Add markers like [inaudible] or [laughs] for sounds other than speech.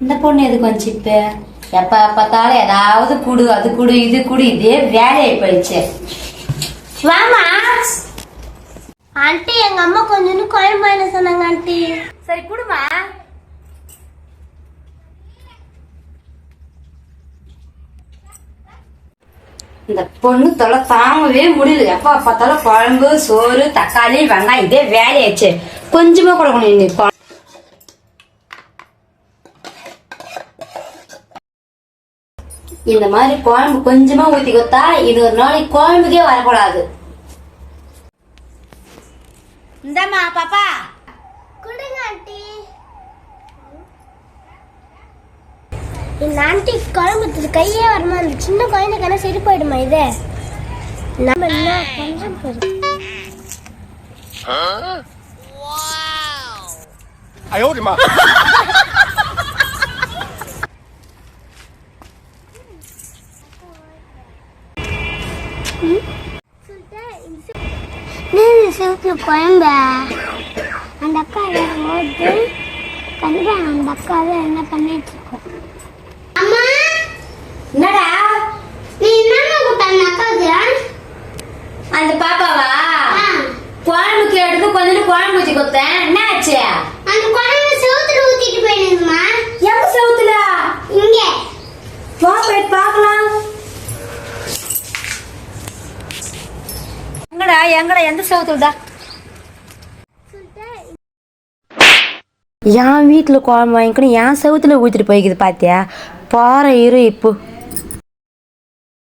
இந்த பொண்ணு எதுக்கு வந்துச்சு இப்ப? எப்ப பார்த்தாலும் ஏதாவது குடு அது குடு இது குடு இதே வேலையை போயிடுச்சு. வாமா ஆண்டி எங்க அம்மா கொஞ்சம் குழம்பு என்ன சொன்னாங்க ஆண்டி. சரி குடுமா இந்த பொண்ணு தொலை தாங்கவே முடியல. எப்ப பார்த்தாலும் குழம்பு சோறு தக்காளி வெங்காயம் இதே வேலையாச்சு கொஞ்சமா கொடுக்கணும் நீ இந்த மாதிரி குழம்பு கொஞ்சமா ஊத்தி கொடுத்தா இது ஒரு நாளைக்கு குழம்புக்கே வரக்கூடாது. இந்தாம்மா பாப்பா. கொடுங்க ஆண்டி. இந்த ஆண்டி குழம்பு கையே வருமா அந்த சின்ன குழந்தைக்கான சரி போயிடுமா இது? நம்ம என்ன பண்றோம் பாரு. 哎 [laughs] நீதி சிவுக்கு குழம்ப. அந்த அக்கா வரும்போது கண்டிப்பாக அந்த அக்காவை என்ன பண்ணிட்டு இருக்கோம். அம்மா! என்னடா? நீ என்ன பண்ண அக்காவுக்கு அந்த பாப்பாவா? குழம்புக்கு எடுத்து கொஞ்சம் குழம்பு ஊற்றி கொடுத்தேன். என்ன ஆச்சு? அந்த குழம்பு செவுத்துல ஊத்திட்டு போயிடுங்கம்மா. எங்க செவுத்துல? இங்க. பாப்பேன் பார்க்கலாம். எங்கடா எங்கடா எந்த செவுத்துலடா என் வீட்டில் குழம்பு வாங்கிக்கணும். என் செவுத்துல ஊற்றிட்டு போய்க்குது பார்த்தியா பாறை இரு இப்போ.